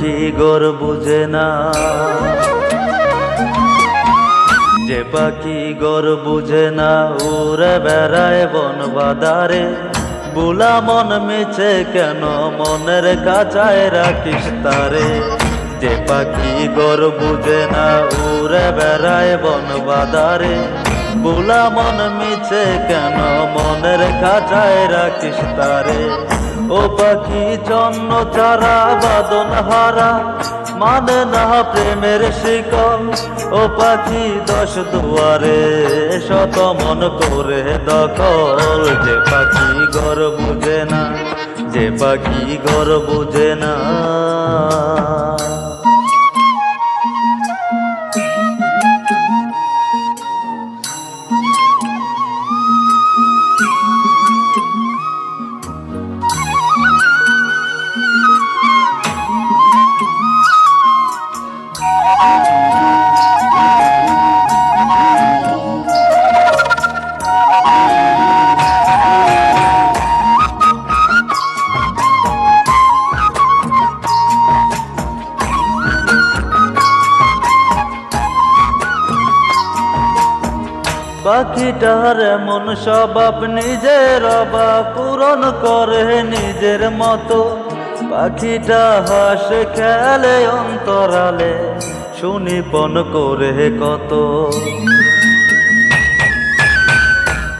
পাখি গর বুঝে না? যে পাখি গর বুঝে না, উড়ে বেড়ায় বন বাদারে। বুলা মন মিছে কেন, মনের কাছায় রাখিস তারে। যে পাখি গর বুঝে না, উড়ে বেড়ায় বন বাদারে। বুলা মন মিছে কেন, মনের কাছায় রাখিস তারে। ও পাখি জন্ম চারা বাদন হারা মানে না প্রেমের শিকল। ও পাখি, দশ দুয়ারে শত মন করে দখল। যে পাখি ঘর বুঝে না, যে পাখি ঘর বুঝে না। পাখিটার এমন স্বভাব নিজের অভাব পূরণ করে নিজের মতো। পাখিটা হাসে, খেলে, অন্তরালে, সুনিপন করে কত।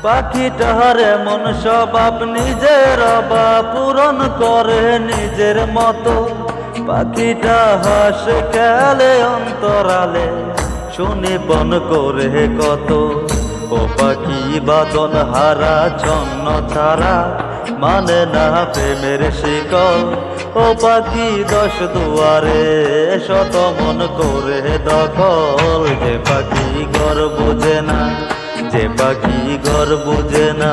পাখিটার এমন স্বভাব নিজের অভাব পূরণ করে নিজের মতো। পাখিটা হাসে, খেলে, অন্তরালে শুনে বন করে কত। ও পাখি বাদন হারা ছন্ন ছাড়া মানে না প্রেমের শিকল। ও পাখি দশ দুয়ারে শত মন করে দখল। যে পাখি ঘর বুঝে না, যে পাখি ঘর বুঝে না।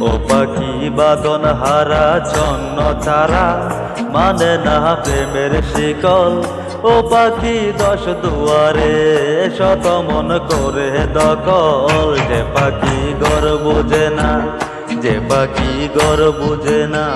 ও পাখি বাদন হারা, ছন্ন চারা মানে না প্রেমের শিকল। ও পাখি দশ দুয়ারে শত মন করে দখল। যে পাখি গর বুঝে না, যে পাখি গর বুঝে না।